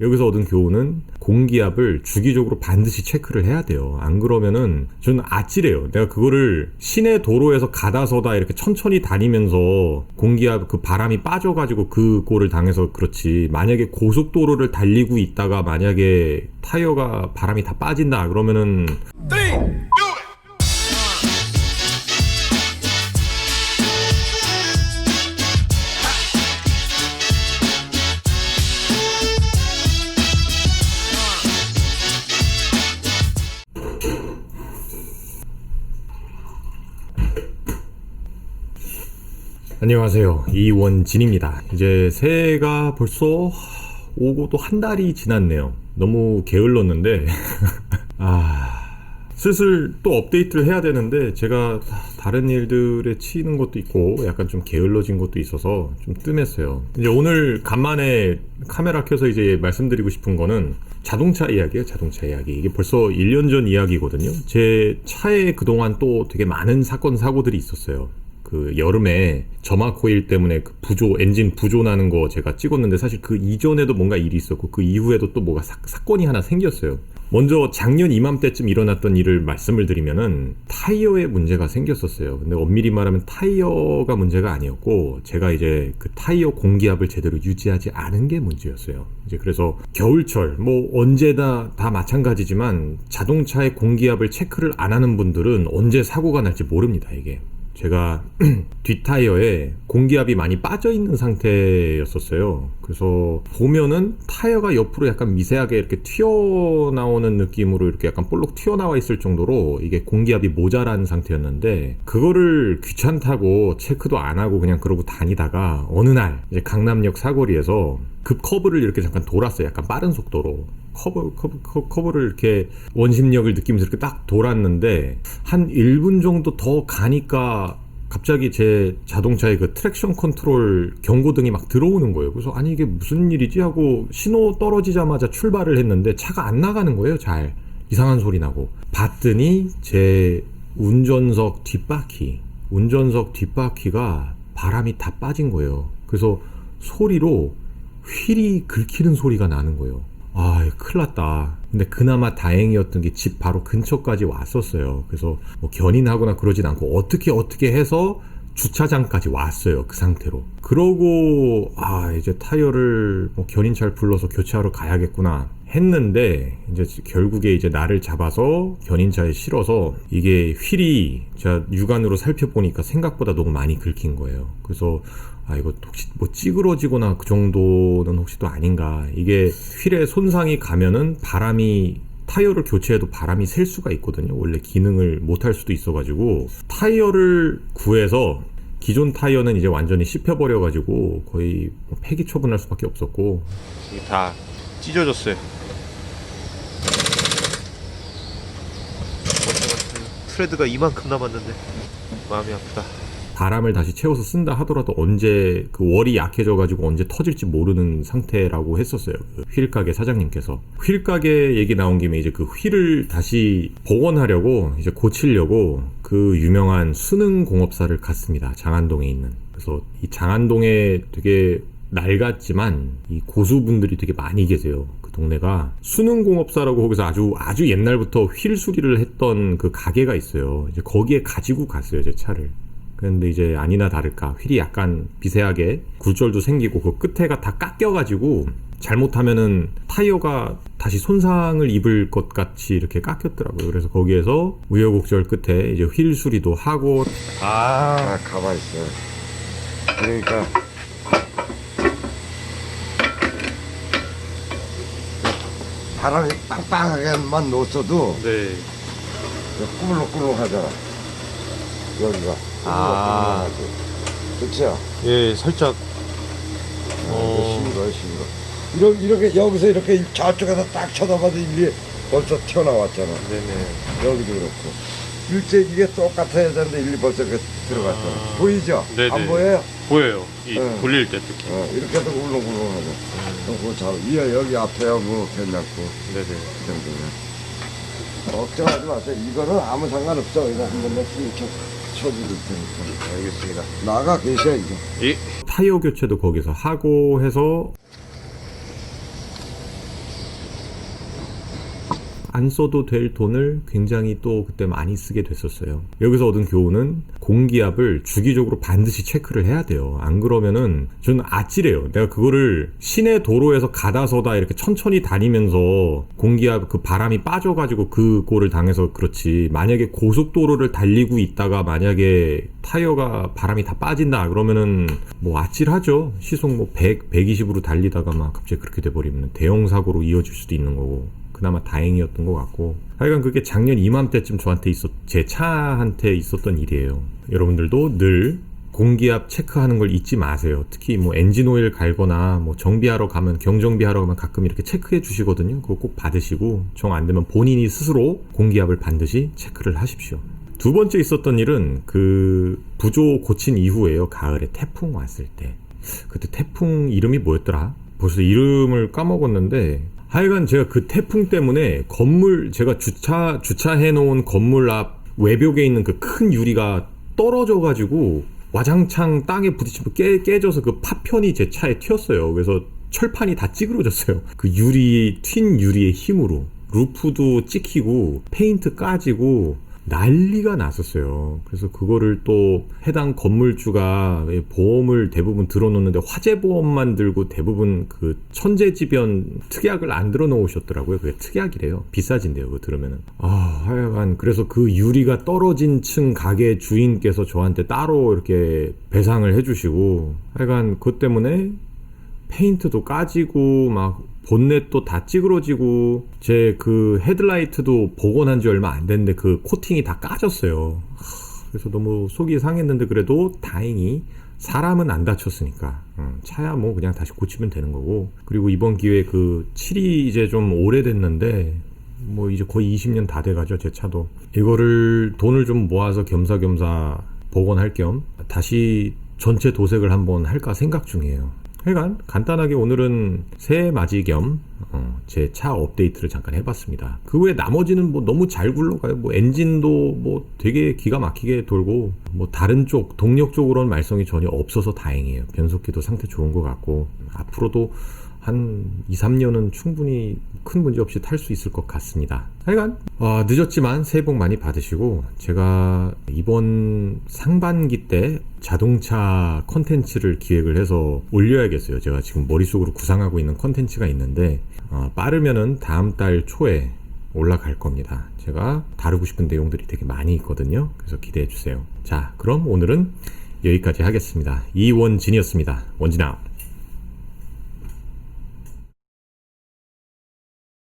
여기서 얻은 교훈은 공기압을 주기적으로 반드시 체크를 해야 돼요. 안 그러면은 저는 아찔해요. 내가 그거를 시내 도로에서 가다서다 이렇게 천천히 다니면서 공기압 그 바람이 빠져가지고 그 꼴을 당해서 그렇지. 만약에 고속도로를 달리고 있다가 만약에 타이어가 바람이 다 빠진다 그러면은 안녕하세요. 이원진입니다. 이제 새해가 벌써 오고 또 한 달이 지났네요. 너무 게을렀는데, 아, 슬슬 또 업데이트를 해야 되는데, 제가 다른 일들에 치이는 것도 있고, 약간 좀 게을러진 것도 있어서 좀 뜸했어요. 이제 오늘 간만에 카메라 켜서 이제 말씀드리고 싶은 거는 자동차 이야기예요, 자동차 이야기. 이게 벌써 1년 전 이야기거든요. 제 차에 그동안 또 되게 많은 사건, 사고들이 있었어요. 그 여름에 점화 코일 때문에 그 부조 엔진 부조 나는 거 제가 찍었는데 사실 그 이전에도 뭔가 일이 있었고 그 이후에도 또 뭐가 사, 사건이 하나 생겼어요. 먼저 작년 이맘때쯤 일어났던 일을 말씀을 드리면은 타이어에 문제가 생겼었어요. 근데 엄밀히 말하면 타이어가 문제가 아니었고 제가 이제 그 타이어 공기압을 제대로 유지하지 않은 게 문제였어요. 이제 그래서 겨울철 뭐 언제다 다 마찬가지지만 자동차의 공기압을 체크를 안 하는 분들은 언제 사고가 날지 모릅니다. 이게. 제가 뒷타이어에 공기압이 많이 빠져 있는 상태였었어요. 그래서 보면은 타이어가 옆으로 약간 미세하게 이렇게 튀어나오는 느낌으로 이렇게 약간 볼록 튀어나와 있을 정도로 이게 공기압이 모자란 상태였는데 그거를 귀찮다고 체크도 안 하고 그냥 그러고 다니다가 어느 날 강남역 사거리에서 급 커브를 이렇게 잠깐 돌았어요. 약간 빠른 속도로. 커브, 커브, 커브, 커브 를 이렇게 원심력을 느끼면서 이렇게 딱 돌았는데 한 1분 정도 더 가니까 갑자기 제 자동차의 그 트랙션 컨트롤 경고등이 막 들어오는 거예요. 그래서 아니 이게 무슨 일이지 하고 신호 떨어지자마자 출발을 했는데 차가 안 나가는 거예요. 잘 이상한 소리 나고 봤더니 제 운전석 뒷바퀴 운전석 뒷바퀴가 바람이 다 빠진 거예요. 그래서 소리로 휠이 긁히는 소리가 나는 거예요. 아, 큰일 났다. 근데 그나마 다행이었던 게 집 바로 근처까지 왔었어요. 그래서 뭐 견인하거나 그러진 않고 어떻게 어떻게 해서 주차장까지 왔어요. 그 상태로. 그러고, 아, 이제 타이어를 뭐 견인차를 불러서 교체하러 가야겠구나. 했는데, 이제 결국에 이제 나를 잡아서 견인차에 실어서 이게 휠이 제가 육안으로 살펴보니까 생각보다 너무 많이 긁힌 거예요. 그래서 아 이거 혹시 뭐 찌그러지거나 그 정도는 혹시 또 아닌가 이게 휠에 손상이 가면은 바람이 타이어를 교체해도 바람이 셀 수가 있거든요 원래 기능을 못 할 수도 있어 가지고 타이어를 구해서 기존 타이어는 이제 완전히 씹혀버려 가지고 거의 뭐 폐기 처분할 수밖에 없었고 이게 다 찢어졌어요. 트레드가 이만큼 남았는데 마음이 아프다. 바람을 다시 채워서 쓴다 하더라도 언제 그 월이 약해져 가지고 언제 터질지 모르는 상태라고 했었어요. 그 휠 가게 사장님께서 휠 가게 얘기 나온 김에 이제 그 휠을 다시 복원하려고 이제 고치려고 그 유명한 수능 공업사를 갔습니다. 장안동에 있는. 그래서 이 장안동에 되게 낡았지만 이 고수분들이 되게 많이 계세요. 그 동네가 수능 공업사라고 거기서 아주 아주 옛날부터 휠 수리를 했던 그 가게가 있어요. 이제 거기에 가지고 갔어요, 제 차를. 그런데 이제 아니나 다를까 휠이 약간 미세하게 굴절도 생기고 그 끝에가 다 깎여가지고 잘못하면은 타이어가 다시 손상을 입을 것 같이 이렇게 깎였더라고요. 그래서 거기에서 우여곡절 끝에 이제 휠 수리도 하고 아, 아, 가만 있어. 그러니까 바람이 빵빵하게만 놓쳐도 네. 꾸물럭꾸물럭하잖아. 여기가 아. 꾸물럭꾸물럭하지. 그렇죠? 예, 살짝 어... 힘들어, 힘들어. 이렇게, 이렇게 여기서 이렇게 저쪽에서 딱 쳐다봐도 일리 벌써 튀어나왔잖아. 네네. 여기도 그렇고. 일제 이게 똑같아야 되는데 일리 벌써 이렇게 들어갔잖아. 아. 보이죠? 네네. 안 보여요? 보여요. 이 네. 돌릴 때 특히. 어, 이렇게 해서 울렁울렁하고. 음. 그거 잘, 위에 여기 앞에야 뭐 괜찮고, 네네. 그 정도면. 걱정하지 마세요. 이거는 아무 상관없어. 이거 한 번만 쓱 쳐주실 테니까. 알겠습니다. 나가 계셔야죠. 예. 타이어 교체도 거기서 하고 해서 안 써도 될 돈을 굉장히 또 그때 많이 쓰게 됐었어요. 여기서 얻은 교훈은 공기압을 주기적으로 반드시 체크를 해야 돼요. 안 그러면은 저는 아찔해요. 내가 그거를 시내 도로에서 가다서다 이렇게 천천히 다니면서 공기압 그 바람이 빠져가지고 그 꼴을 당해서 그렇지. 만약에 고속도로를 달리고 있다가 만약에 타이어가 바람이 다 빠진다 그러면은 뭐 아찔하죠. 시속 뭐 100, 120으로 달리다가 막 갑자기 그렇게 돼버리면 대형 사고로 이어질 수도 있는 거고. 그나마 다행이었던 것 같고. 하여간 그게 작년 이맘때쯤 저한테 있었 제 차한테 있었던 일이에요. 여러분들도 늘 공기압 체크하는 걸 잊지 마세요. 특히 뭐 엔진 오일 갈거나 뭐 정비하러 가면 경정비하러 가면 가끔 이렇게 체크해 주시거든요. 그거 꼭 받으시고 정 안 되면 본인이 스스로 공기압을 반드시 체크를 하십시오. 두 번째 있었던 일은 그 부조 고친 이후에요. 가을에 태풍 왔을 때. 그때 태풍 이름이 뭐였더라? 벌써 이름을 까먹었는데 하여간 제가 그 태풍 때문에 건물 제가 주차 주차해 놓은 건물 앞 외벽에 있는 그 큰 유리가 떨어져 가지고 와장창 땅에 부딪히고 깨, 깨져서 그 파편이 제 차에 튀었어요. 그래서 철판이 다 찌그러졌어요. 그 유리 튄 유리의 힘으로 루프도 찍히고 페인트 까지고 난리가 났었어요. 그래서 그거를 또 해당 건물주가 보험을 대부분 들어놓는데 화재 보험만 들고 대부분 그 천재지변 특약을 안 들어놓으셨더라고요. 그게 특약이래요. 비싸진대요. 그거 들으면은. 아, 하여간 그래서 그 유리가 떨어진 층 가게 주인께서 저한테 따로 이렇게 배상을 해주시고 하여간 그것 때문에 페인트도 까지고 막 본넷도 다 찌그러지고 제 그 헤드라이트도 복원한 지 얼마 안 됐는데 그 코팅이 다 까졌어요. 하, 그래서 너무 속이 상했는데 그래도 다행히 사람은 안 다쳤으니까. 음, 차야 뭐 그냥 다시 고치면 되는 거고. 그리고 이번 기회에 그 칠이 이제 좀 오래됐는데 뭐 이제 거의 20년 다 돼가죠 제 차도. 이거를 돈을 좀 모아서 겸사겸사 복원할 겸 다시 전체 도색을 한번 할까 생각 중이에요 하여간 간단하게 오늘은 새해 맞이 겸 제 차 업데이트를 잠깐 해봤습니다. 그 외에 나머지는 뭐 너무 잘 굴러가요. 뭐 엔진도 뭐 되게 기가 막히게 돌고 뭐 다른 쪽 동력 쪽으로는 말썽이 전혀 없어서 다행이에요. 변속기도 상태 좋은 것 같고 앞으로도 한 2, 3년은 충분히 큰 문제 없이 탈 수 있을 것 같습니다. 하여간 어, 늦었지만 새해 복 많이 받으시고 제가 이번 상반기 때 자동차 컨텐츠를 기획을 해서 올려야겠어요. 제가 지금 머릿속으로 구상하고 있는 컨텐츠가 있는데 어, 빠르면은 다음 달 초에 올라갈 겁니다. 제가 다루고 싶은 내용들이 되게 많이 있거든요. 그래서 기대해 주세요. 자, 그럼 오늘은 여기까지 하겠습니다. 이원진이었습니다. 원진아.